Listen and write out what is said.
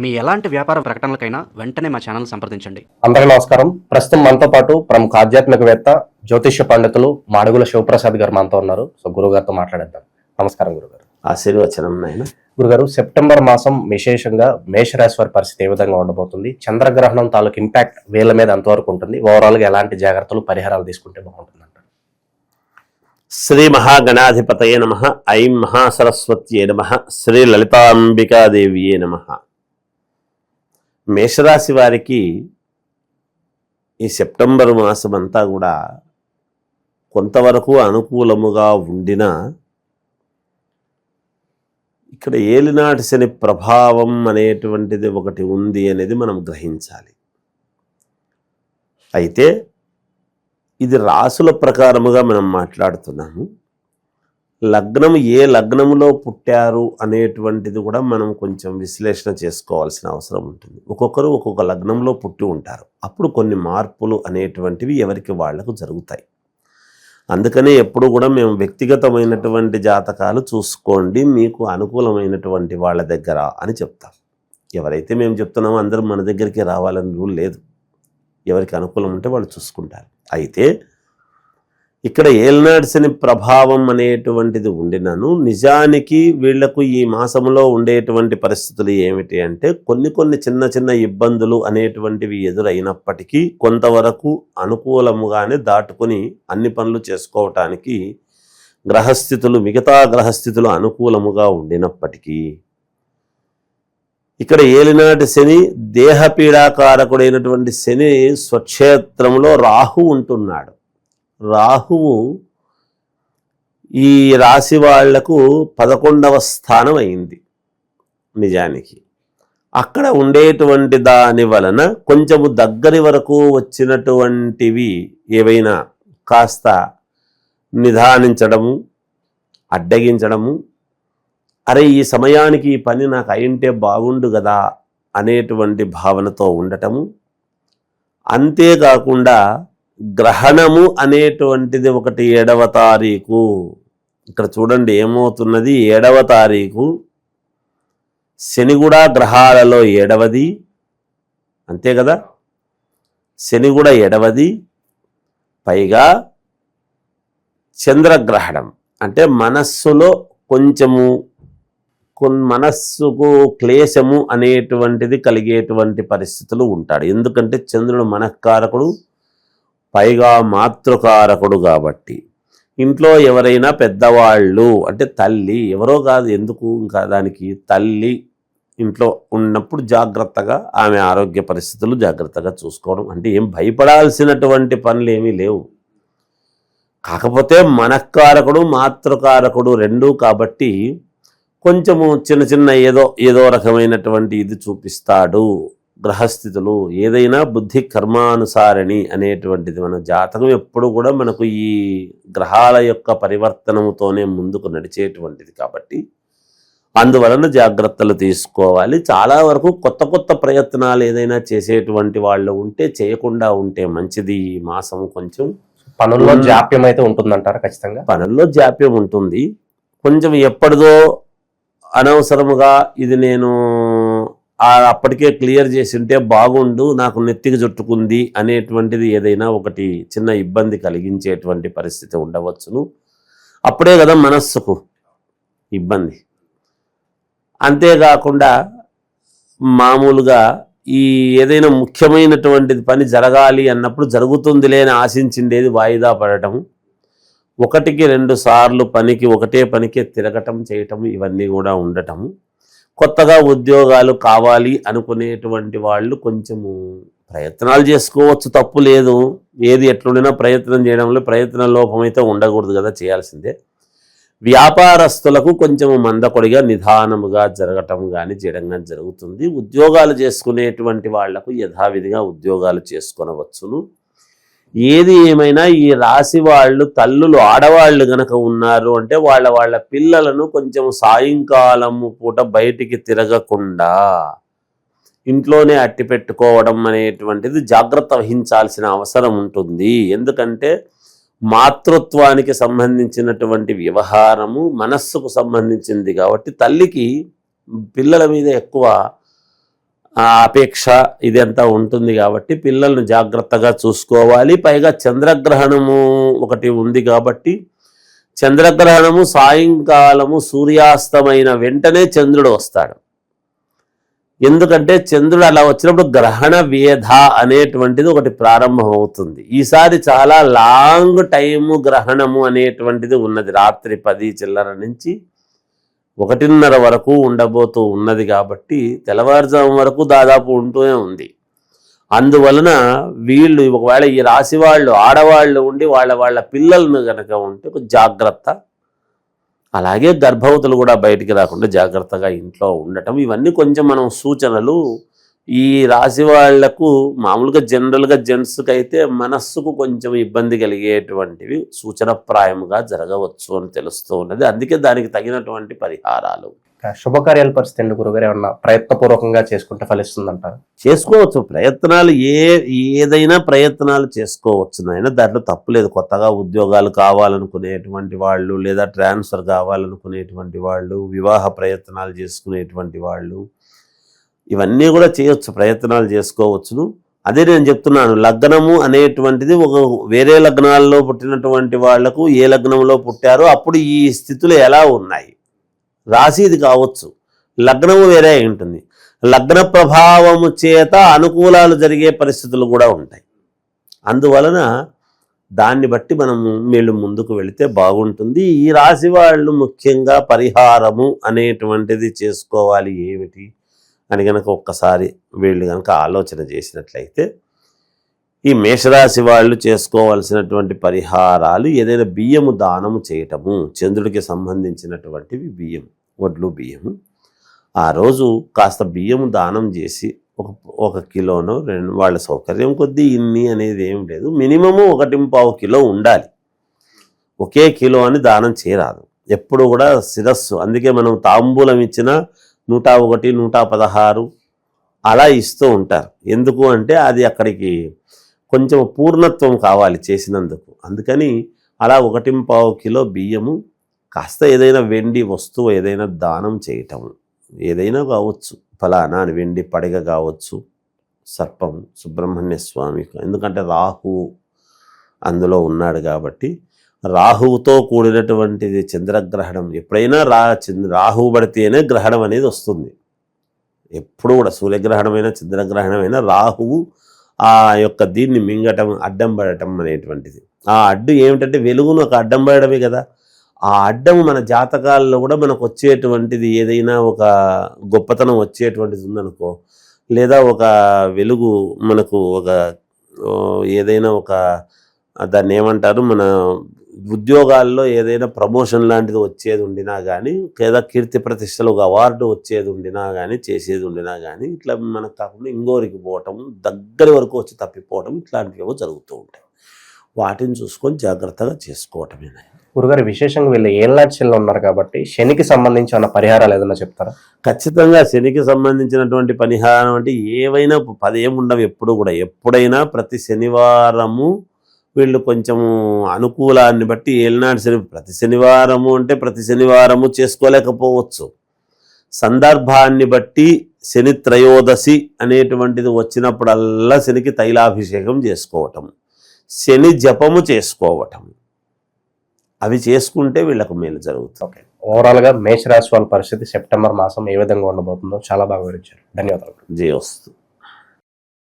మీ ఎలాంటి వ్యాపార ప్రకటనలకైనా వెంటనే మా ఛానల్ సంప్రదించండి. అందరికీ నమస్కారం. ప్రస్తుతం మనతో పాటు ప్రముఖ ఆధ్యాత్మికవేత్త జ్యోతిష్య పండితులు మాడుగుల శివప్రసాద్ గారు మనతో ఉన్నారు. సో గురువు గారితో మాట్లాడేద్దాం. నమస్కారం గురుగారు. ఆశీర్వచనం నాయన. గురుగారు సెప్టెంబర్ మాసం విశేషంగా మేషరాశి వారి పరిస్థితి ఏ విధంగా ఉండబోతుంది? చంద్రగ్రహణం తాలూకు ఇంపాక్ట్ వీళ్ళ మీద ఎంతవరకు ఉంటుంది? ఓవరాల్గా ఎలాంటి జాగ్రత్తలు పరిహారాలు తీసుకుంటే బాగుంటుంది శ్రీ మహాగణాధిపతయే నమ ఐం మహాసరస్వత్యే నమ శ్రీ లలితాంబికాదేవియే నమ. మేషరాశి వారికి ఈ సెప్టెంబర్ మాసం అంతా కూడా కొంతవరకు అనుకూలముగా ఉండిన ఇక్కడ ఏలినాటి శని ప్రభావం అనేటువంటిది ఒకటి ఉంది అనేది మనం గ్రహించాలి. అయితే ఇది రాసుల ప్రకారముగా మనం మాట్లాడుతున్నాము. లగ్నం ఏ లగ్నములో పుట్టారు అనేటువంటిది కూడా మనం కొంచెం విశ్లేషణ చేసుకోవాల్సిన అవసరం ఉంటుంది. ఒక్కొక్కరు ఒక్కొక్క లగ్నంలో పుట్టి ఉంటారు. అప్పుడు కొన్ని మార్పులు అనేటువంటివి ఎవరికి వాళ్ళకు జరుగుతాయి. అందుకనే ఎప్పుడు కూడా మేము వ్యక్తిగతమైనటువంటి జాతకాలు చూసుకోండి మీకు అనుకూలమైనటువంటి వాళ్ళ దగ్గర అని చెప్తాం. ఎవరైతే మేము చెప్తున్నామో అందరూ మన దగ్గరికి రావాలని రూల్ లేదు. ఎవరికి అనుకూలం ఉంటే వాళ్ళు చూసుకుంటారు. అయితే ఇక్కడ ఏల్నాడ్సని ప్రభావం అనేటువంటిది ఉండినను నిజానికి వీళ్ళకు ఈ మాసంలో ఉండేటువంటి పరిస్థితులు ఏమిటి అంటే కొన్ని కొన్ని చిన్న చిన్న ఇబ్బందులు అనేటువంటివి ఎదురైనప్పటికీ కొంతవరకు అనుకూలముగానే దాటుకొని అన్ని పనులు చేసుకోవటానికి గ్రహస్థితులు మిగతా గ్రహస్థితులు అనుకూలముగా ఉండినప్పటికీ ఇక్కడ ఏలినాటి శని దేహపీడాకారకుడైనటువంటి శని స్వక్షేత్రంలో రాహు ఉంటున్నాడు. రాహువు ఈ రాశి వాళ్ళకు పదకొండవ స్థానం అయింది నిజానికి. అక్కడ ఉండేటువంటి దాని వలన కొంచెము దగ్గరి వరకు వచ్చినటువంటివి ఏవైనా కాస్త నిదానించడము అడ్డగించడము అరే ఈ సమయానికి ఈ పని నాకు అయింటే బాగుండు కదా అనేటువంటి భావనతో ఉండటము. అంతేకాకుండా గ్రహణము అనేటువంటిది ఒకటి ఏడవ తారీఖు. ఇక్కడ చూడండి ఏమవుతున్నది? ఏడవ తారీఖు. శని కూడా గ్రహాలలో ఏడవది. అంతే కదా? శని కూడా ఏడవది. పైగా చంద్రగ్రహణం. అంటే మనస్సులో కొంచెము కొన్ మనస్సుకు క్లేశము అనేటువంటిది కలిగేటువంటి పరిస్థితులు ఉంటాడు. ఎందుకంటే చంద్రుడు మనఃకారకుడు పైగా మాతృకారకుడు కాబట్టి. ఇంట్లో ఎవరైనా పెద్దవాళ్ళు అంటే తల్లి ఎవరో కాదు ఎందుకు ఇంకా దానికి తల్లి ఇంట్లో ఉన్నప్పుడు జాగ్రత్తగా ఆమె ఆరోగ్య పరిస్థితులు జాగ్రత్తగా చూసుకోవడం. అంటే ఏం భయపడాల్సినటువంటి పనులు ఏమీ లేవు. కాకపోతే మనకారకుడు మాతృకారకుడు రెండూ కాబట్టి కొంచెము చిన్న చిన్న ఏదో ఏదో రకమైనటువంటి ఇది చూపిస్తాడు. గ్రహస్థితులు ఏదైనా బుద్ధి కర్మానుసారిణి అనేటువంటిది మన జాతకం ఎప్పుడు కూడా మనకు ఈ గ్రహాల యొక్క పరివర్తనముతోనే ముందుకు నడిచేటువంటిది కాబట్టి అందువలన జాగ్రత్తలు తీసుకోవాలి. చాలా వరకు కొత్త కొత్త ప్రయత్నాలు ఏదైనా చేసేటువంటి వాళ్ళు ఉంటే చేయకుండా ఉంటే మంచిది ఈ మాసం కొంచెం. పనుల్లో జాప్యం అయితే ఉంటుందంటారా ఖచ్చితంగా? పనుల్లో జాప్యం ఉంటుంది. కొంచెం ఎప్పటిదో అనవసరముగా ఇది నేను అప్పటికే క్లియర్ చేసి ఉంటే బాగుండు నాకు నెత్తికి చుట్టుకుంది అనేటువంటిది ఏదైనా ఒకటి చిన్న ఇబ్బంది కలిగించేటువంటి పరిస్థితి ఉండవచ్చును. అప్పుడే కదా మనస్సుకు ఇబ్బంది. అంతేకాకుండా మామూలుగా ఈ ఏదైనా ముఖ్యమైనటువంటి పని జరగాలి అన్నప్పుడు జరుగుతుందిలే అని ఆశించిండేది వాయిదా పడటం. ఒకటికి రెండు సార్లు పనికి ఒకటే పనికి తిరగటం చేయటం ఇవన్నీ కూడా ఉండటము కొత్తగా ఉద్యోగాలు కావాలి అనుకునేటువంటి వాళ్ళు కొంచెము ప్రయత్నాలు చేసుకోవచ్చు తప్పు లేదు. ఏది ఎట్లుండినా ప్రయత్నం చేయడంలో ప్రయత్న లోపమైతే ఉండకూడదు కదా చేయాల్సిందే. వ్యాపారస్తులకు కొంచెం మందకొడిగా నిదానముగా జరగటం కానీ చేయడం కానీ జరుగుతుంది. ఉద్యోగాలు చేసుకునేటువంటి వాళ్ళకు యథావిధిగా ఉద్యోగాలు చేసుకొనవచ్చును. ఏది ఏమైనా ఈ రాశి వాళ్ళు తల్లులు ఆడవాళ్ళు గనక ఉన్నారు అంటే వాళ్ళ వాళ్ళ పిల్లలను కొంచెం సాయంకాలము పూట బయటికి తిరగకుండా ఇంట్లోనే అట్టి పెట్టుకోవడం అనేటువంటిది జాగ్రత్త వహించాల్సిన అవసరం ఉంటుంది. ఎందుకంటే మాతృత్వానికి సంబంధించినటువంటి వ్యవహారము మనస్సుకు సంబంధించింది కాబట్టి తల్లికి పిల్లల మీద ఎక్కువ అపేక్ష ఇదంతా ఉంటుంది కాబట్టి పిల్లల్ని జాగ్రత్తగా చూసుకోవాలి. పైగా చంద్రగ్రహణము ఒకటి ఉంది కాబట్టి చంద్రగ్రహణము సాయంకాలము సూర్యాస్తమైన వెంటనే చంద్రుడు వస్తాడు. ఎందుకంటే చంద్రుడు అలా వచ్చినప్పుడు గ్రహణ వేధ అనేటువంటిది ఒకటి ప్రారంభం అవుతుంది ఈసారి చాలా లాంగ్ టైము గ్రహణము అనేటువంటిది ఉన్నది. రాత్రి పది చిల్లర నుంచి ఒకటిన్నర వరకు ఉండబోతూ ఉన్నది కాబట్టి తెల్లవారుజాము వరకు దాదాపు ఉంటూనే ఉంది. అందువలన వీళ్ళు ఒకవేళ ఈ రాశి వాళ్ళు ఆడవాళ్ళు ఉండి వాళ్ళ వాళ్ళ పిల్లలను కనుక ఉంటే కొంచెం జాగ్రత్త. అలాగే గర్భవతులు కూడా బయటికి రాకుండా జాగ్రత్తగా ఇంట్లో ఉండటం. ఇవన్నీ కొంచెం మనం సూచనలు ఈ రాశి వాళ్ళకు మామూలుగా జనరల్గా జెంట్స్కి అయితే మనస్సుకు కొంచెం ఇబ్బంది కలిగేటువంటివి సూచనప్రాయముగా జరగవచ్చు అని తెలుస్తూ ఉన్నది. అందుకే దానికి తగినటువంటి పరిహారాలు. శుభకార్యాల పరిస్థితి గురుగారు. ఏమన్నా ప్రయత్నపూర్వకంగా చేసుకుంటే ఫలిస్తుందంటారు? చేసుకోవచ్చు. ప్రయత్నాలు ఏ ఏదైనా ప్రయత్నాలు చేసుకోవచ్చు. నాయన దాంట్లో తప్పులేదు కొత్తగా ఉద్యోగాలు కావాలనుకునేటువంటి వాళ్ళు లేదా ట్రాన్స్ఫర్ కావాలనుకునేటువంటి వాళ్ళు వివాహ ప్రయత్నాలు చేసుకునేటువంటి వాళ్ళు ఇవన్నీ కూడా చేయొచ్చు ప్రయత్నాలు చేసుకోవచ్చును. అదే నేను చెప్తున్నాను లగ్నము అనేటువంటిది ఒక వేరే లగ్నాల్లో పుట్టినటువంటి వాళ్ళకు ఏ లగ్నంలో పుట్టారో అప్పుడు ఈ స్థితులు ఎలా ఉన్నాయి? రాశి ఇది కావచ్చు లగ్నము వేరే అయి ఉంటుంది. లగ్న ప్రభావము చేత అనుకూలాలు జరిగే పరిస్థితులు కూడా ఉంటాయి. అందువలన దాన్ని బట్టి మనము వీళ్ళు ముందుకు వెళితే బాగుంటుంది. ఈ రాశి వాళ్ళు ముఖ్యంగా పరిహారము అనేటువంటిది చేసుకోవాలి ఏమిటి? అని కనుక ఒక్కసారి వీళ్ళు కనుక ఆలోచన చేసినట్లయితే ఈ మేషరాశి వాళ్ళు చేసుకోవాల్సినటువంటి పరిహారాలు ఏదైనా బియ్యము దానము చేయటము చంద్రుడికి సంబంధించినటువంటివి బియ్యం వడ్లు బియ్యము. ఆ రోజు కాస్త బియ్యము దానం చేసి ఒక ఒక కిలోనో రెండు వాళ్ళ సౌకర్యం కొద్దీ ఇన్ని అనేది ఏం లేదు. మినిమము ఒకటి పావు కిలో ఉండాలి. ఒకే కిలో అని దానం చేయరాదు. ఎప్పుడు కూడా శిరస్సు అందుకే మనం తాంబూలం ఇచ్చిన నూట ఒకటి నూట పదహారు అలా ఇస్తూ ఉంటారు. ఎందుకు అంటే అది అక్కడికి కొంచెం పూర్ణత్వం కావాలి చేసినందుకు. అందుకని అలా ఒకటి పావు కిలో బియ్యము కాస్త ఏదైనా వెండి వస్తువు ఏదైనా దానం చేయటము ఏదైనా కావచ్చు. ఫలానా అని వెండి పడగ కావచ్చు సర్పం సుబ్రహ్మణ్య స్వామి ఎందుకంటే రాహు అందులో ఉన్నాడు కాబట్టి రాహువుతో కూడినటువంటిది చంద్రగ్రహణం. ఎప్పుడైనా రా చంద్ర రాహువు పడితేనే గ్రహణం అనేది వస్తుంది. ఎప్పుడు కూడా సూర్యగ్రహణమైన చంద్రగ్రహణమైన రాహువు ఆ యొక్క దీన్ని మింగటం అడ్డం పడటం అనేటువంటిది. ఆ అడ్డు ఏమిటంటే వెలుగును ఒక అడ్డం పడడమే కదా. ఆ అడ్డం మన జాతకాల్లో కూడా మనకు వచ్చేటువంటిది ఏదైనా ఒక గొప్పతనం వచ్చేటువంటిది ఉందనుకో లేదా ఒక వెలుగు మనకు ఒక ఏదైనా ఒక దాన్ని ఏమంటారు మన ఉద్యోగాల్లో ఏదైనా ప్రమోషన్ లాంటిది వచ్చేది ఉండినా కానీ లేదా కీర్తి ప్రతిష్టలు ఒక అవార్డు వచ్చేది ఉండినా కానీ చేసేది ఉండినా కానీ ఇట్లా మనకు కాకుండా ఇంకోరికి పోవటం దగ్గరి వరకు వచ్చి తప్పిపోవటం ఇట్లాంటివి జరుగుతూ ఉంటాయి. వాటిని చూసుకొని జాగ్రత్తగా చేసుకోవటమే గురుగారు విశేషంగా వీళ్ళు ఏళ్ళనాటి శనిలో ఉన్నారు కాబట్టి శనికి సంబంధించి ఉన్న పరిహారాలు ఏదైనా చెప్తారా? ఖచ్చితంగా శనికి సంబంధించినటువంటి పరిహారం అంటే ఏవైనా పదేం ఉండవు ఎప్పుడు కూడా. ఎప్పుడైనా ప్రతి శనివారము వీళ్ళు కొంచెము అనుకూలాన్ని బట్టి ఏలినాడు శని ప్రతి శనివారము అంటే ప్రతి శనివారము చేసుకోలేకపోవచ్చు. సందర్భాన్ని బట్టి శని త్రయోదశి అనేటువంటిది వచ్చినప్పుడల్లా శనికి తైలాభిషేకం చేసుకోవటం శని జపము చేసుకోవటం. అవి చేసుకుంటే వీళ్ళకు మేలు జరుగుతుంది. ఓకే. ఓవరాల్గా మేషరాశి వాళ్ళ పరిస్థితి సెప్టెంబర్ మాసం ఏ విధంగా ఉండబోతుందో చాలా బాగా వివరించారు. ధన్యవాదాలు. జయవస్తు.